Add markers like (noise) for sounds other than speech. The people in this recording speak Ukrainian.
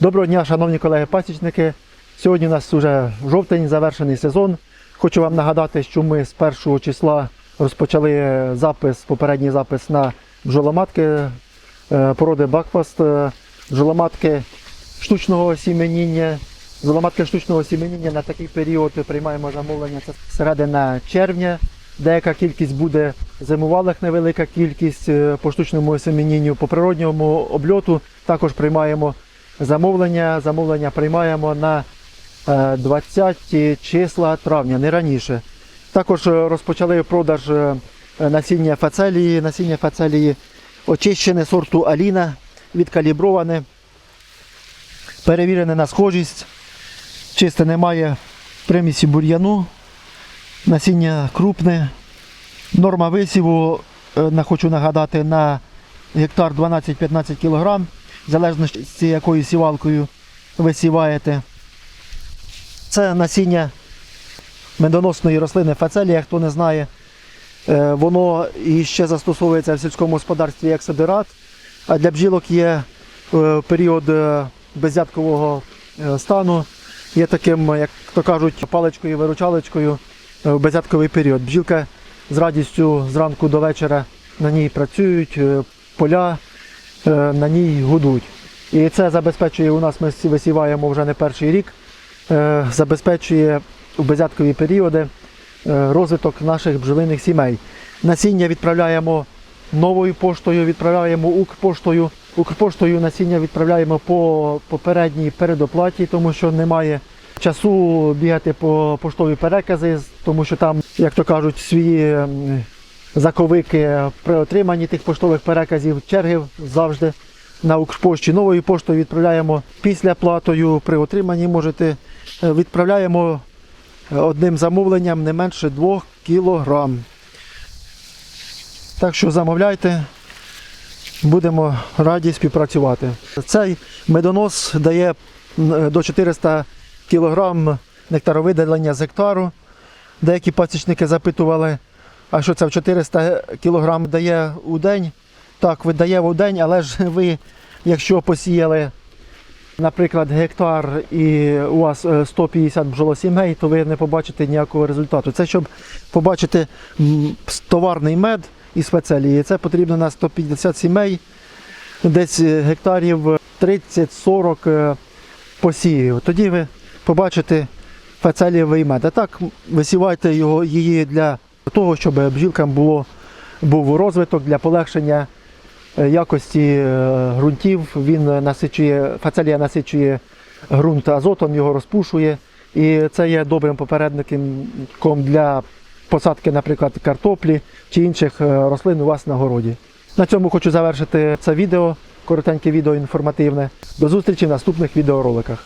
Доброго дня, шановні колеги-пасічники. Сьогодні у нас вже жовтень, завершений сезон. Хочу вам нагадати, що ми з 1 числа розпочали запис, попередній запис на бджоломатки е, породи Бакфаст, е, бджоломатки штучного сіменіння. Бджоломатки штучного сіменіння на такий період приймаємо замовлення. Це середина червня. Деяка кількість буде зимувалих, невелика кількість е, по штучному семенінню, по природньому обльоту також приймаємо замовлення. Замовлення приймаємо на е, 20 числа травня, не раніше. Також е, розпочали продаж е, насіння фацелії. Насіння фацелії очищене сорту Аліна, відкаліброване, перевірене на схожість. Чисте немає примісі бур'яну. Насіння крупне. Норма висіву, е, хочу нагадати, на гектар 12-15 кг, в залежності якою сівалкою ви сіваєте. Це насіння медоносної рослини фацелія, хто не знає. Е, Воно ще застосовується в сільському господарстві як сидират, а для бджілок є е, період е, беззяткового стану, є таким, як то кажуть, паличкою виручалочкою е, в беззятковий період. Бджілка з радістю зранку до вечора на ній працюють, поля на ній гудуть. І це забезпечує у нас, ми висіваємо вже не перший рік, е, забезпечує у беззяткові періоди е, розвиток наших бджолиних сімей. Насіння відправляємо новою поштою, відправляємо Укрпоштою. Укрпоштою насіння відправляємо по попередній передоплаті, тому що немає часу бігати по поштові перекази, тому що там, як то кажуть, свої заковики при отриманні тих поштових переказів, черги завжди на Укрпошті. Новою поштою відправляємо після платою. При отриманні можете е, відправляємо е, одним замовленням не менше 2 кілограм. Так що замовляйте, будемо раді співпрацювати. Цей медонос дає до 400 кг нектаровидалення з гектару. Деякі пасічники запитували, а що це в 400 кг дає у день. Так, видає в день, але ж (laughs) ви, якщо посіяли, наприклад, гектар і у вас е, 150 бджолосімей, то ви не побачите ніякого результату. Це щоб побачити товарний мед із фацелії, це потрібно на 150 сімей, десь е, гектарів 30-40 е, посіїв. Тоді ви побачите фацелієвий мед. А так висівайте його, її для того, щоб бджілкам було, був розвиток для полегшення е, якості е, ґрунтів. Він насичує, фацелія насичує ґрунт азотом, його розпушує. І це є добрим попередником для посадки, наприклад, картоплі чи інших е, рослин у вас на городі. На цьому хочу завершити це відео, коротеньке відео інформативне. До зустрічі в наступних відеороликах.